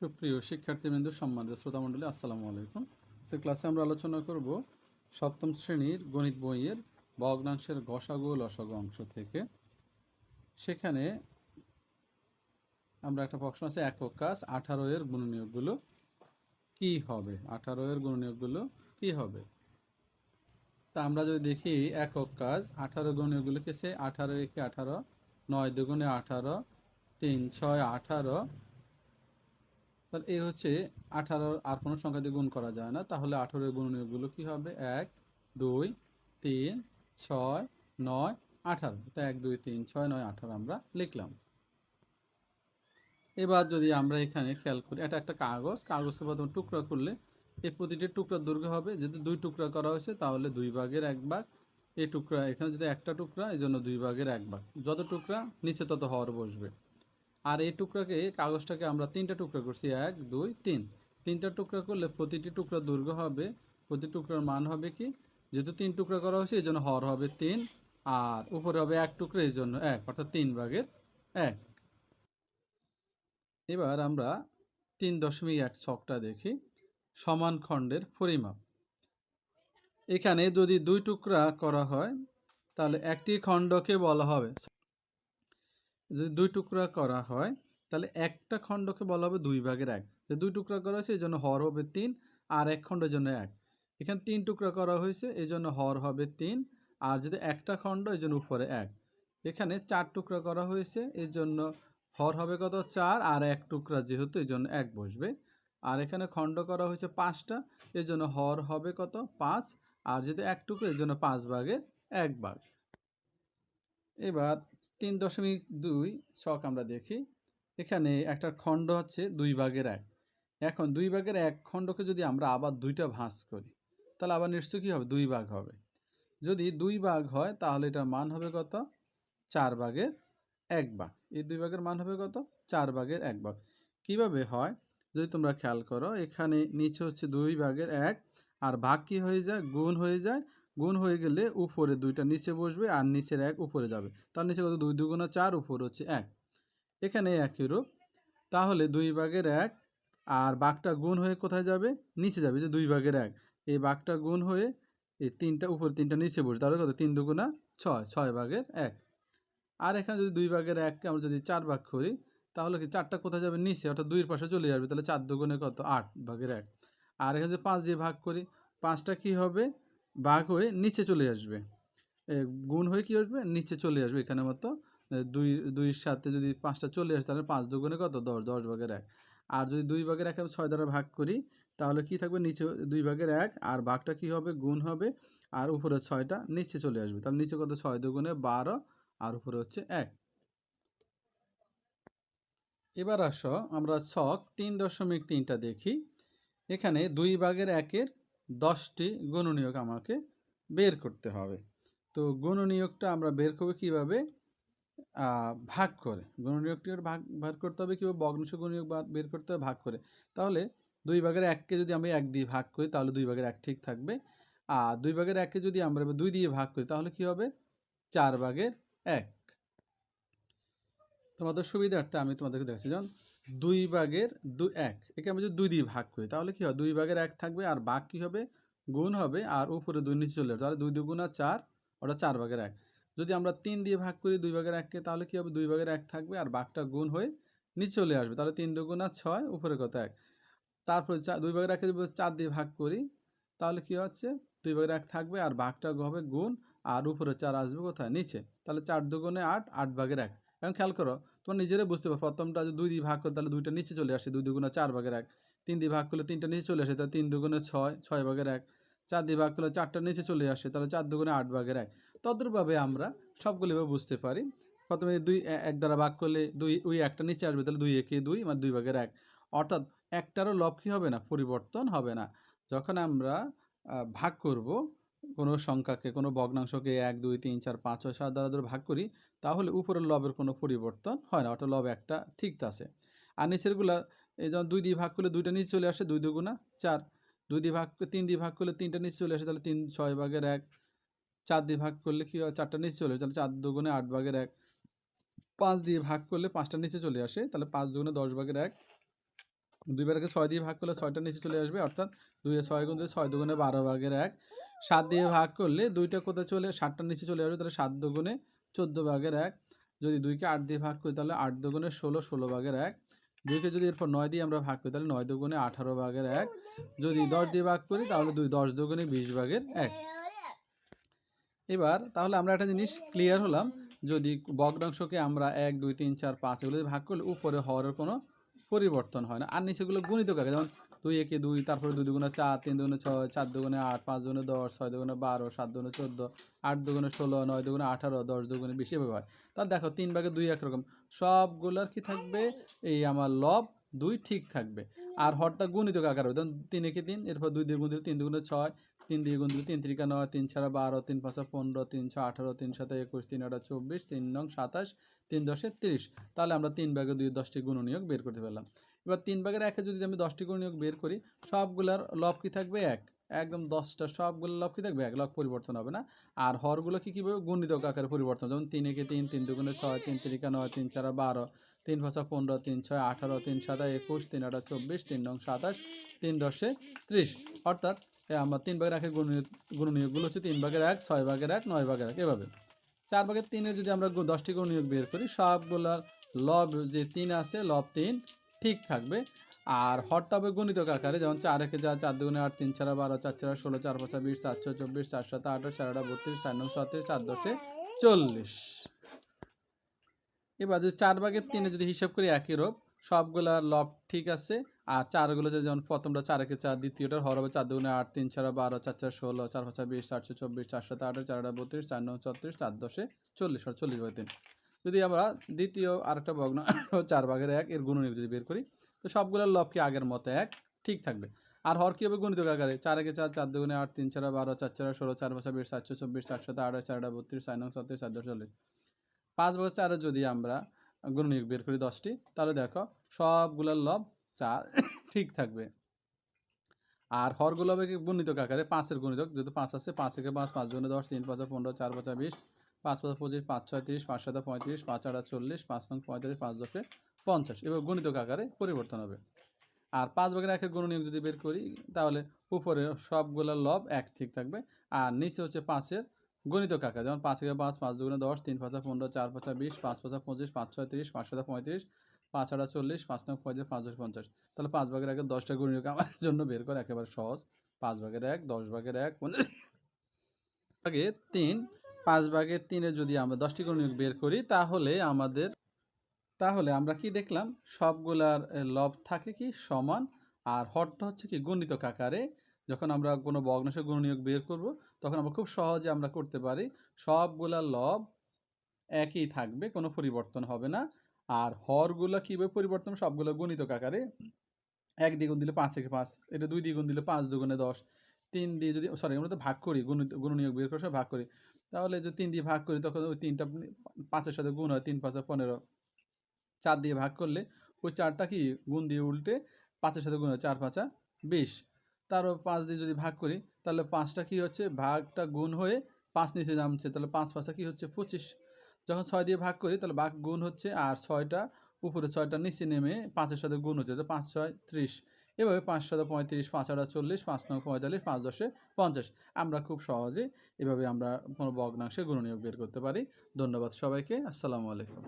সুপ্রিয় শিক্ষার্থীবৃন্দ, সম্মানিত শ্রোতামণ্ডলী, আসসালামু আলাইকুম। সে ক্লাসে আমরা আলোচনা করব সপ্তম শ্রেণির গণিত বইয়ের ভগ্নাংশের গসাগু লসাগু অংশ থেকে। সেখানে আমরা একটা প্রশ্ন আছে, একক কাজ আঠারো এর গুণনীয়কগুলো কি হবে? আঠারো এর গুণনীয়কগুলো কি হবে? তা আমরা যদি দেখি, একক কাজ আঠারো গুণনীয়কগুলো কেছে আঠারো একে আঠারো, নয় দুগুণে আঠারো, তিন ছয় আঠারো তাহলে এই হচ্ছে আঠারো, আর কোনো সংখ্যা দিয়ে গুণ করা যায় না। তাহলে আঠারোর গুণনীয়কগুলো কি হবে? এক, দুই, তিন, ছয়, নয়, আঠারো। তো এক, দুই, তিন, ছয়, নয়, আঠারো আমরা লিখলাম। এবার যদি আমরা এখানে খেয়াল করি, এটা একটা কাগজ। কাগজকে প্রথমে টুকরা করলে এই প্রতিটি টুকরা দৈর্ঘ্য হবে। যদি দুই টুকরা করা হয়েছে, তাহলে দুই ভাগের এক ভাগ। এই টুকরা, এখানে যদি একটা টুকরা এই জন্য দুই ভাগের এক ভাগ। যত টুকরা, নিচে তত হর বসবে। আর এই টুকরাকে, কাগজটাকে আমরা তিনটা টুকরা করছি। এক, দুই, তিন। তিনটা টুকরা করলে প্রতিটি টুকরা দৈর্ঘ্য হবে। প্রতি টুকরার মান হবে কি? যেহেতু তিন টুকরা করা হয়েছে এই জন্য হর হবে তিন, আর উপরে হবে এক টুকরা, এই জন্য এক, অর্থাৎ তিন ভাগের এক। এবার আমরা তিন দশমিক এক ছকটা দেখি, সমান খণ্ডের পরিমাপ। এখানে যদি দুই টুকরা করা হয়, তাহলে একটি খণ্ডকে বলা হবে। যদি দুই টুকরা করা হয়, তাহলে একটা খণ্ডকে বলা হবে দুই ভাগের এক। যে দুই টুকরা করা হয়েছে এই জন্য হর হবে তিন, আর এক খণ্ডের জন্য এক। এখানে তিন টুকরা করা হয়েছে এই জন্য হর হবে তিন, আর যদি একটা খণ্ড এই জন্য উপরে এক। এখানে চার টুকরা করা হয়েছে এর জন্য হর হবে কত? চার, আর এক টুকরা যেহেতু এই জন্য এক বসবে। আর এখানে খণ্ড করা হয়েছে পাঁচটা এই জন্য হর হবে কত? পাঁচ, আর যদি এক টুকরা এই জন্য পাঁচ ভাগের এক ভাগ। এবার তিন দশমিক দুই ছক আমরা দেখি। এখানে একটা খণ্ড হচ্ছে দুই ভাগের এক। এখন দুই ভাগের এক খণ্ডকে যদি আমরা আবার দুইটা ভাঁজ করি, তাহলে আবার নিশ্চয়ই কী হবে? দুই ভাগ হবে। যদি দুই ভাগ হয়, তাহলে এটার মান হবে কত? চার ভাগের এক ভাগ। এই দুই ভাগের মান হবে কত? চার ভাগের এক ভাগ। কীভাবে হয়? যদি তোমরা খেয়াল করো, এখানে নিচে হচ্ছে দুই ভাগের এক, আর ভাগ কি হয়ে যায়? গুণ হয়ে যায়। গুণ হয়ে গেলে উপরে দুইটা নিচে বসবে আর নিচের এক উপরে যাবে। তার নিচে কত? দুই দুগুণা চার, উপরে হচ্ছে এক। এখানে একই রূপ তাহলে দুই ভাগের এক আর বাঘটা গুণ হয়ে কোথায় যাবে? নিচে যাবে। যে দুই ভাগের এক। এই বাঘটা গুণ হয়ে এই তিনটা উপরে তিনটা নিচে বসবে। তাহলে কত? তিন দুগুণা ছয়। ছয় ভাগের এক। আর এখানে যদি দুই ভাগের এককে আমরা যদি চার ভাগ করি, তাহলে কি চারটা কোথায় যাবে? নিচে। অর্থাৎ দুইয়ের পাশে চলে যাবে। তাহলে চার দুগুণে কত? আট ভাগের এক। আর এখানে যদি পাঁচ দিয়ে ভাগ করি, পাঁচটা কি হবে? ভাগ হয়ে নিচে চলে আসবে। গুণ হয়ে কি আসবে? নিচে চলে আসবে এখানে মতো দুই দুইয়ের সাথে যদি পাঁচটা চলে আসে তাহলে পাঁচ দুগুণে কত? দশ দশ ভাগের এক। আর যদি দুই ভাগের এক ছয় দ্বারা ভাগ করি, তাহলে কি থাকবে? নিচে দুই ভাগের এক। আর ভাগটা কি হবে? গুণ হবে। আর উপরে ছয়টা নিচে চলে আসবে। তাহলে নিচে কত? ছয় দুগুণে বারো। আর উপরে হচ্ছে এক। এবার আসো আমরা ছক তিন দশমিক তিনটা দেখি। এখানে দুই ভাগের একের দশটি গুণনীয়ক আমাকে বের করতে হবে। তো গুণনীয়কটা আমরা বের করব কীভাবে? ভাগ করে। গুণনীয়কটি ভাগ ভাগ করতে হবে কীভাবে? ভগ্নাংশ গুণনীয়ক বের করতে হবে ভাগ করে। তাহলে দুই ভাগের এককে যদি আমি এক দিয়ে ভাগ করি, তাহলে দুই ভাগের এক ঠিক থাকবে। আর দুই ভাগের এককে যদি আমরা দুই দিয়ে ভাগ করি, তাহলে কি হবে? চার ভাগের এক। তোমাদের সুবিধার্থে আমি তোমাদেরকে দেখাচ্ছি। যেমন দুই ভাগের দুই এক। একে আমি যদি দুই দিয়ে ভাগ করি, তাহলে কি হবে দুই ভাগের এক থাকবে আর ভাগ কি হবে? গুণ হবে আর উপরে দুই, নিচে চলে তাহলে দুই দুগুণা চার, ওটা চার ভাগের এক। যদি আমরা তিন দিয়ে ভাগ করি দুই ভাগের এককে, তাহলে কি হবে? দুই ভাগের এক থাকবে আর বাঘটা গুণ হয়ে নিচে চলে আসবে। তাহলে তিন দুগুণা ছয়, উপরে কত এক? তারপরে চা- দুই ভাগের একে যদি চার দিয়ে ভাগ করি, তাহলে কি হচ্ছে? দুই ভাগের এক থাকবে আর ভাগটা হবে গুণ আর উপরে চার আসবে কোথায়? নিচে। তাহলে চার দুগুণে আট আট ভাগের এক। এখন খেয়াল করো তোমার নিজেরাই বুঝতে পারো। প্রথমটা যদি দুই দিয়ে ভাগ করো তাহলে দুইটা নিচে চলে আসে, দুই দুগুণে চার ভাগের এক। তিন দিয়ে ভাগ করলে তিনটা নিচে চলে আসে, তাহলে তিন দুগুণে ছয় ছয় ভাগের এক। চার দিয়ে ভাগ করলে চারটা নিচে চলে আসে, তাহলে চার দুগুণে আট ভাগের এক। তদ্রুপভাবে আমরা সবগুলি ভাবে বুঝতে পারি। প্রথমে দুই এক দ্বারা ভাগ করলে দুই, ওই একটা নিচে আসবে, তাহলে দুই একে দুই মানে দুই ভাগের এক। অর্থাৎ একটারও লব হবে না? পরিবর্তন হবে না। যখন আমরা ভাগ করব কোনো সংখ্যাকে, কোনো ভগ্নাংশকে এক, দুই, তিন, চার, পাঁচ, ছয়, সাত দ্বারা ধরে ভাগ করি, তাহলে উপরের লবের কোনো পরিবর্তন হয় না, অর্থাৎ লব একটা ঠিক আছে। আর নিচেরগুলা, এই যেমন দুই দিয়ে ভাগ করলে দুইটা নিচে চলে আসে দুই দুগুণা চার। দুই দিয়ে ভাগ, তিন দিয়ে ভাগ করলে তিনটা নিচে চলে আসে, তাহলে তিন, ছয় ভাগের এক। চার দিয়ে ভাগ করলে কি হয়? চারটা নিচে চলে আসে, তাহলে চার দুগুণে আট ভাগের এক। পাঁচ দিয়ে ভাগ করলে পাঁচটা নিচে চলে আসে, তাহলে পাঁচ দুগুণে দশ ভাগের এক। দুইবারকে ছয় দিয়ে ভাগ করলে ছয়টা নিচে চলে আসবে, অর্থাৎ দুইয়ে ছয় গুণ দিয়ে ছয় দুগুণে বারো ভাগের এক। সাত দিয়ে ভাগ করলে দুইটা কোথায় চলে সাতটার নিচে চলে আসবে, তাহলে সাত দুগুণে চোদ্দ ভাগের এক। যদি দুইকে আট দিয়ে ভাগ করি, তাহলে আট দুগুণে ষোলো ষোলো ভাগের এক। দুইকে যদি এরপর নয় দিয়ে আমরা ভাগ করি, তাহলে নয় দুগুণে আঠারো ভাগের এক। যদি দশ দিয়ে ভাগ করি, তাহলে দুই, দশ দুগুণে বিশ ভাগের এক। এবার তাহলে আমরা একটা জিনিস ক্লিয়ার হলাম। যদি ভগ্নাংশকে আমরা এক, দুই, তিন, চার, পাঁচ এগুলো ভাগ করলে উপরে হওয়ার কোনো পরিবর্তন হয় না। আর নিচেগুলো গুণিত কাকে? যেমন দুই একে দুই, তারপরে দুই দুগুণে চার, তিন দুগুণে ছয়, চার দুগুণে আট, পাঁচ দুগুণে দশ, ছয় দুগুণে বারো, সাত দুগুণে চোদ্দ, আট দুগুণে ষোলো, নয় দুগুণে আঠারো, দশ দুগুণে বিশ এভাবে হয়। তার দেখো তিন ভাগে দুই একরকম। সবগুলোর কি থাকবে? এই আমার লব দুই ঠিক থাকবে। আর হরটা গুণিত আকার হবে তিন একে তিন, এরপর দুই দিয়ে গুণ দিলে তিন দুগুণে ছয় তিন দিয়ে গুণ দিলে তিন তিরিকা নয়, তিন ছাড়া বারো, তিন পাঁচা পনেরো, তিন ছ আঠারো, তিন সাথে একুশ, তিন আটা চব্বিশ, তিন নং সাতাশ, তিন দশে তিরিশ। তাহলে আমরা তিন ভাগে দুই, দশটি গুণনীয়ক বের করতে পারলাম। এবার তিন ভাগের একে যদি আমি দশটি গুণনীয়ক বের করি, সবগুলার লব কি থাকবে? এক। একদম দশটা সবগুলো লব কি থাকবে? এক। লব পরিবর্তন হবে না। আর হরগুলো কি কীভাবে গুণিত আকারে পরিবর্তন। যেমন তিন একে তিন তিন দুগুণে ছয়, তিন তিরিকা নয়, তিন চারা বারো, তিন পাঁচা পনেরো, তিন ছয় আঠারো, তিন সাতা একুশ, তিন আটা চব্বিশ, তিন নং সাতাশ, তিন দশে ত্রিশ। অর্থাৎ আমরা তিন ভাগের একের গুণনীয়, গুণনীয়কগুলো হচ্ছে তিন ভাগের এক, ছয় ভাগের এক, নয় ভাগের এক, এভাবে। চার ভাগের তিনের যদি আমরা দশটি গুণনীয়ক বের করি, সবগুলার লব যে তিন আছে, লব তিন ঠিক থাকবে। আর হরটা হবে গণিত আকারে যেমন চার একে যা, চার দুগুণে আট, তিন ছাড়া বারো, চার চারা ষোলো, চার পাঁচা বিশ, চার ছয় চব্বিশ, চার সাত আঠাশ চার আটা, বত্রিশ, চার নং ছত্রিশ, চার দশে চল্লিশ। এবার যদি চার ভাগের তিনে যদি হিসাব করি, একই রূপ সবগুলার লব ঠিক আছে। আর চারগুলো যে যেমন প্রথমটা চার একে চার দ্বিতীয়টার হর হবে চার দুগুণে আট, তিন চারা বারো, চার চার ষোলো, চার পাঁচা বিশ চারশো চব্বিশ, চার সাত আঠাশ চার আটা বত্রিশ, চার নং ছত্রিশ, চার দশে চল্লিশ আর চল্লিশ বাই তিন। যদি আমরা দ্বিতীয় আরেকটা ভগ্ন চার ভাগের এক এর গুণনীয় যদি বের করি, তো সবগুলোর লব কি আগের মতো এক? ঠিক থাকবে। আর হর কি হবে গণিত আকারে? চার একে চার চার দুগুণে আট, তিন চারা বারো, চার চারা ষোলো, চার পাঁচা বিশ চারশো চব্বিশ, চার সাত আঠাশ চার আটা বত্রিশ, চার নং ছত্রিশ, চার দশ চল্লিশ। পাঁচ বছর চারে যদি আমরা গুণনীয়ক বের করি দশটি, তাহলে দেখো সবগুলোর লব চার, ঠিক থাকবে। আর হরগুলো হবে গুণিতক আকারে? পাঁচের গুণিতক, যেহেতু পাঁচ আছে, পাঁচ থেকে পাঁচ পাঁচ জনে দশ, তিন, পাঁচা, পনেরো, চার, পাঁচা বিশ, পাঁচ, পাঁচা, পঁচিশ, পাঁচ, ছয়, তিরিশ, পাঁচ সাথে পঁয়ত্রিশ, পাঁচ, আটা চল্লিশ, পাঁচ, নং পঁয়ত্রিশ পাঁচ, দশে পঞ্চাশ। এবার গুণিতক আকারে পরিবর্তন হবে। আর পাঁচ ভাগের একের গুণনীয়ক যদি বের করি, তাহলে উপরে সবগুলোর লব এক, ঠিক থাকবে। আর নিচে হচ্ছে পাঁচের গণিত কাকা, যেমন পাঁচ থেকে পাঁচ পাঁচ দুগুণে দশ, তিন পাঁচা পনেরো, চার পাঁচা বিশ, পাঁচ পাঁচা পঁচিশ, পাঁচ ছয় তিরিশ, পাঁচ সাথে পঁয়ত্রিশ, পাঁচ আটা চল্লিশ, পাঁচ নয় পঁয়ত্রিশ, পাঁচ দশ পঞ্চাশ। তাহলে পাঁচ ভাগের আগে দশটা গুণনীয়ক আমার জন্য বের করে একেবারে সহজ। পাঁচ ভাগের এক, দশ ভাগের এক, পনেরো ভাগে তিন, পাঁচ ভাগের তিনে যদি আমরা দশটি গুণনীয়ক বের করি, তাহলে আমাদের, তাহলে আমরা কি দেখলাম? সবগুলার লব থাকে কি? সমান। আর হরটা হচ্ছে কি? গণিত আকারে যখন আমরা কোনো ভগ্নাংশ গুণনীয়ক বের করব তখন আমরা খুব সহজে আমরা করতে পারি। সবগুলা লব একই থাকবে, কোনো পরিবর্তন হবে না। আর হরগুলো কীভাবে পরিবর্তন সবগুলো গণিত আকারে এক দ্বিগুণ দিলে পাঁচ থেকে পাঁচ। এটা দুই দ্বিগুণ দিলে পাঁচ দুগুণে দশ। তিন দিয়ে যদি সরি আমরা তো ভাগ করি, গুণিত, গুণনীয়ক বের করার সময় ভাগ করি। তাহলে যদি তিন দিয়ে ভাগ করি, তখন ওই তিনটা পাঁচের সাথে গুণ হয়, তিন, পাঁচে পনেরো। চার দিয়ে ভাগ করলে ওই চারটা কি? গুণ দিয়ে উল্টে পাঁচের সাথে গুণ হয়, চার, পাঁচা বিশ। তারও পাঁচ দিয়ে যদি ভাগ করি তাহলে পাঁচটা কি হচ্ছে? ভাগটা গুণ হয়ে পাঁচ নিচে নামছে। তাহলে পাঁচ পাঁচা কি হচ্ছে? পঁচিশ। যখন ছয় দিয়ে ভাগ করি, তাহলে ভাগ গুণ হচ্ছে আর ছয়টা উপরে ছয়টা নিচে নেমে পাঁচের সাথে গুণ হচ্ছে। তো পাঁচ, ছয়, ত্রিশ। এভাবে পাঁচ সাথে পঁয়ত্রিশ, পাঁচ আটা, চল্লিশ, পাঁচ, নয়, পঁয়তাল্লিশ, পাঁচ, দশে পঞ্চাশ। আমরা খুব সহজে এভাবে আমরা কোনো ভগ্নাংশে গুণনীয়ক বের করতে পারি। ধন্যবাদ সবাইকে। আসসালামু আলাইকুম।